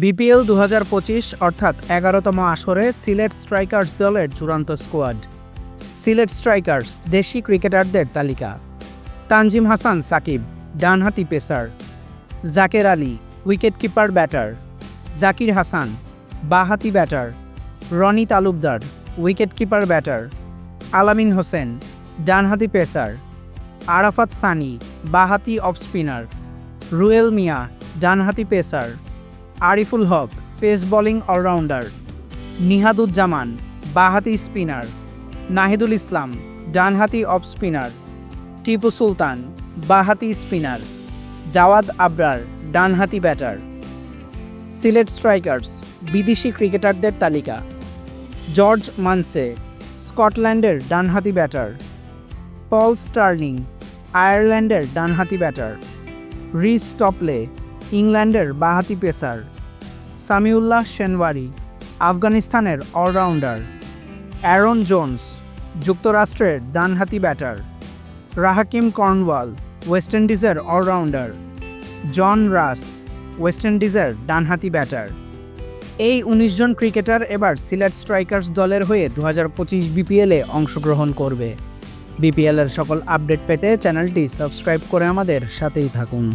BPL দু হাজার পঁচিশ, অর্থাৎ এগারোতম আসরে সিলেট স্ট্রাইকার্স দলের চূড়ান্ত স্কোয়াড। সিলেট স্ট্রাইকার্স, দেশি ক্রিকেটারদের তালিকা। তানজিম হাসান, সাকিব। ডানহাতি pacer. Jaker Ali, wicketkeeper, batter. Zakir Hasan, বাহাতি batter. Rony Talukdar, wicketkeeper, batter. Alamin Hossain, ডানহাতি পেসার। আরাফাত সানি, বাহাতি অফ স্পিনার। রুয়েল মিয়া, ডানহাতি pacer. Ariful Haque, pace bowling allrounder. Nihaduzzaman, বাহাতি spinner. Nahidul Islam, ডানহাতি অফ স্পিনার। টিপু সুলতান, বাহাতি স্পিনার। জাওয়াদ আবরার, ডানহাতি ব্যাটার। সিলেট স্ট্রাইকার্স, বিদেশি ক্রিকেটারদের তালিকা। জর্জ মানসে, স্কটল্যান্ডের ডানহাতি ব্যাটার। পল স্টার্লিং, আয়ারল্যান্ডের ডানহাতি ব্যাটার। রিস টপলে ইংল্যান্ডের বাহাতি পেসার সামিউল্লাহ শেনওয়ারি, আফগানিস্তানের অলরাউন্ডার অ্যারন জোন্স, যুক্তরাষ্ট্রের ডানহাতি ব্যাটার রাহাকিম কর্নওয়াল, ওয়েস্ট ইন্ডিজের অলরাউন্ডার জন রাস, ওয়েস্ট ইন্ডিজের ডানহাতি ব্যাটার। এই উনিশ জন ক্রিকেটার এবার সিলেট স্ট্রাইকার্স দলের হয়ে দু হাজার পঁচিশ বিপিএলে অংশগ্রহণ করবে। বিপিএলের সকল আপডেট পেতে চ্যানেলটি সাবস্ক্রাইব করে আমাদের সাথেই থাকুন।